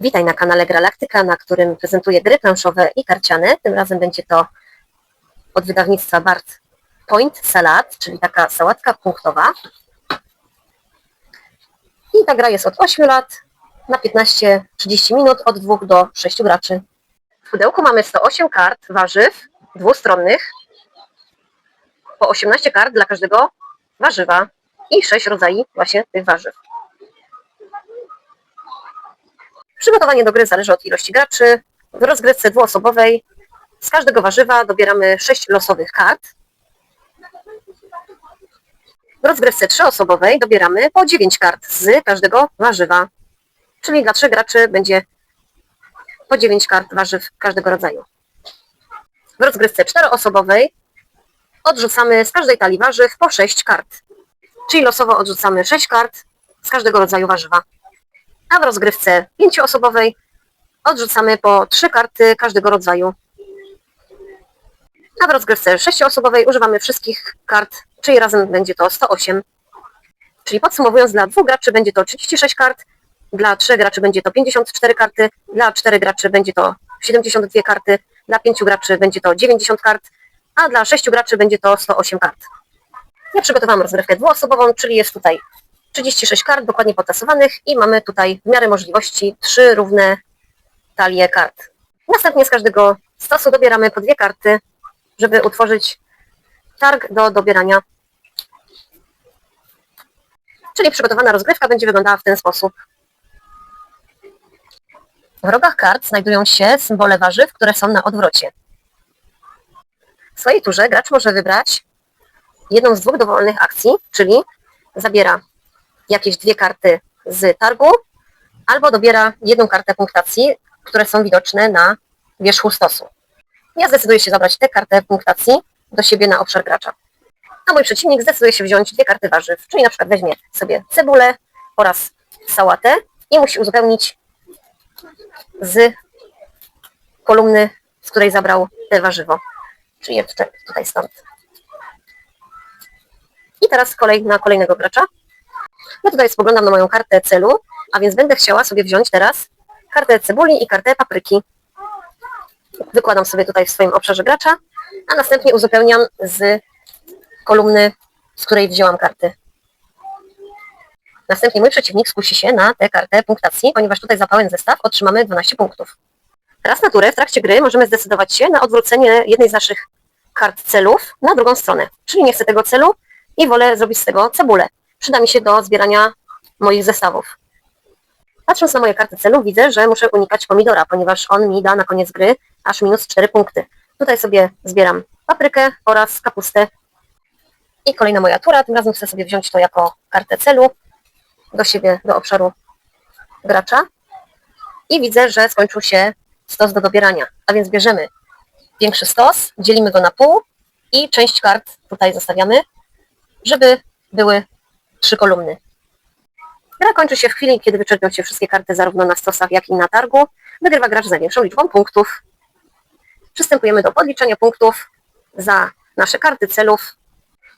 Witaj na kanale Gralaktyka, na którym prezentuję gry planszowe i karciane. Tym razem będzie to od wydawnictwa Bart Point Salad, czyli taka sałatka punktowa. I ta gra jest od 8 lat na 15-30 minut, od 2 do 6 graczy. W pudełku mamy 108 kart warzyw dwustronnych, po 18 kart dla każdego warzywa i 6 rodzajów właśnie tych warzyw. Przygotowanie do gry zależy od ilości graczy. W rozgrywce dwuosobowej z każdego warzywa dobieramy 6 losowych kart. W rozgrywce trzyosobowej dobieramy po 9 kart z każdego warzywa. Czyli dla trzech graczy będzie po 9 kart warzyw każdego rodzaju. W rozgrywce czteroosobowej odrzucamy z każdej talii warzyw po 6 kart. Czyli losowo odrzucamy 6 kart z każdego rodzaju warzywa a w rozgrywce pięcioosobowej odrzucamy po trzy karty każdego rodzaju. A w rozgrywce sześcioosobowej używamy wszystkich kart, czyli razem będzie to 108. Czyli podsumowując, dla dwóch graczy będzie to 36 kart, dla trzech graczy będzie to 54 karty, dla czterech graczy będzie to 72 karty, dla pięciu graczy będzie to 90 kart, a dla sześciu graczy będzie to 108 kart. Ja przygotowałam rozgrywkę dwuosobową, czyli jest tutaj 36 kart dokładnie potasowanych i mamy tutaj w miarę możliwości trzy równe talie kart. Następnie z każdego stosu dobieramy po dwie karty, żeby utworzyć targ do dobierania. Czyli przygotowana rozgrywka będzie wyglądała w ten sposób. W rogach kart znajdują się symbole warzyw, które są na odwrocie. W swojej turze gracz może wybrać jedną z dwóch dowolnych akcji, czyli zabiera jakieś dwie karty z targu, albo dobiera jedną kartę punktacji, które są widoczne na wierzchu stosu. Ja zdecyduję się zabrać tę kartę punktacji do siebie na obszar gracza. A mój przeciwnik zdecyduje się wziąć dwie karty warzyw, czyli na przykład weźmie sobie cebulę oraz sałatę i musi uzupełnić z kolumny, z której zabrał te warzywo. Czyli tutaj stąd. I teraz kolej na kolejnego gracza. Ja tutaj spoglądam na moją kartę celu, a więc będę chciała sobie wziąć teraz kartę cebuli i kartę papryki. Wykładam sobie tutaj w swoim obszarze gracza, a następnie uzupełniam z kolumny, z której wzięłam karty. Następnie mój przeciwnik skusi się na tę kartę punktacji, ponieważ tutaj za pełen zestaw otrzymamy 12 punktów. Raz na turę w trakcie gry możemy zdecydować się na odwrócenie jednej z naszych kart celów na drugą stronę. Czyli nie chcę tego celu i wolę zrobić z tego cebulę przyda mi się do zbierania moich zestawów. Patrząc na moje karty celu widzę, że muszę unikać pomidora, ponieważ on mi da na koniec gry aż minus 4 punkty. Tutaj sobie zbieram paprykę oraz kapustę. I kolejna moja tura, tym razem chcę sobie wziąć to jako kartę celu do siebie, do obszaru gracza. I widzę, że skończył się stos do dobierania. A więc bierzemy większy stos, dzielimy go na pół i część kart tutaj zostawiamy, żeby były trzy kolumny. Gra kończy się w chwili, kiedy wyczerpią się wszystkie karty zarówno na stosach, jak i na targu. Wygrywa gracz z największą liczbą punktów. Przystępujemy do podliczenia punktów za nasze karty celów.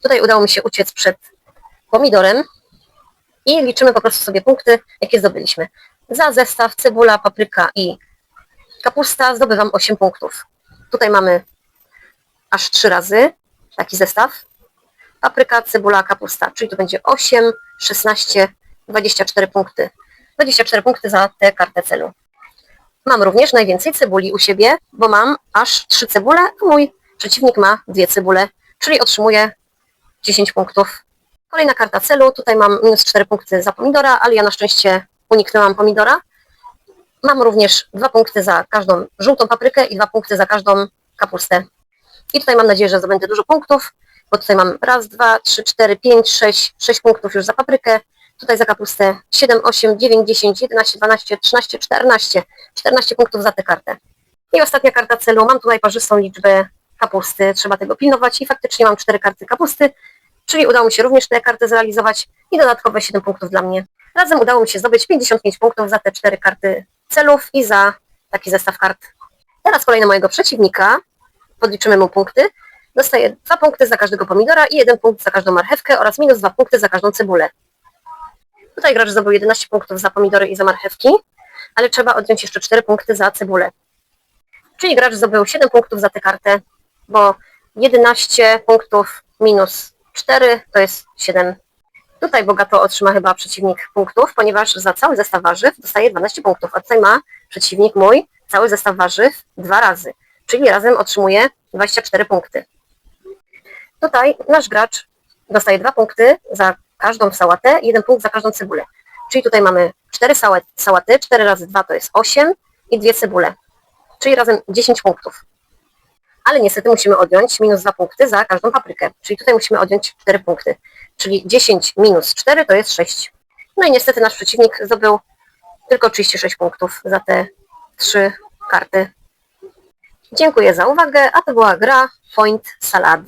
Tutaj udało mi się uciec przed pomidorem i liczymy po prostu sobie punkty, jakie zdobyliśmy. Za zestaw cebula, papryka i kapusta zdobywam 8 punktów. Tutaj mamy aż 3 razy taki zestaw papryka, cebula, kapusta, czyli to będzie 8, 16, 24 punkty. 24 punkty za tę kartę celu. Mam również najwięcej cebuli u siebie, bo mam aż 3 cebule, a mój przeciwnik ma 2 cebule, czyli otrzymuje 10 punktów. Kolejna karta celu, tutaj mam minus 4 punkty za pomidora, ale ja na szczęście uniknęłam pomidora. Mam również 2 punkty za każdą żółtą paprykę i 2 punkty za każdą kapustę. I tutaj mam nadzieję, że zdobędę dużo punktów, bo tutaj mam raz, dwa, trzy, cztery, pięć, sześć, sześć punktów już za paprykę, tutaj za kapustę 7, 8, 9, 10, 11, 12, 13, 14, 14 punktów za tę kartę. I ostatnia karta celu, mam tutaj parzystą liczbę kapusty, trzeba tego pilnować i faktycznie mam cztery karty kapusty, czyli udało mi się również tę kartę zrealizować i dodatkowe 7 punktów dla mnie. Razem udało mi się zdobyć 55 punktów za te cztery karty celów i za taki zestaw kart. Teraz kolej na mojego przeciwnika, podliczymy mu punkty. Dostaje dwa punkty za każdego pomidora i jeden punkt za każdą marchewkę oraz minus dwa punkty za każdą cebulę. Tutaj gracz zdobył 11 punktów za pomidory i za marchewki. ale trzeba odjąć jeszcze 4 punkty za cebulę. Czyli gracz zdobył 7 punktów za tę kartę, bo 11 punktów minus 4 to jest 7. Tutaj bogato otrzyma chyba przeciwnik punktów, ponieważ za cały zestaw warzyw dostaje 12 punktów, a tutaj ma przeciwnik mój cały zestaw warzyw dwa razy, czyli razem otrzymuje 24 punkty. Tutaj nasz gracz dostaje 2 punkty za każdą sałatę, 1 punkt za każdą cebulę. Czyli tutaj mamy 4 sałat- sałaty, 4 razy 2 to jest 8 i 2 cebule, czyli razem 10 punktów. Ale niestety musimy odjąć minus 2 punkty za każdą paprykę, czyli tutaj musimy odjąć 4 punkty. Czyli 10 minus 4 to jest 6. No i niestety nasz przeciwnik zdobył tylko 36 punktów za te 3 karty. Dziękuję za uwagę, a to była gra Point Salad.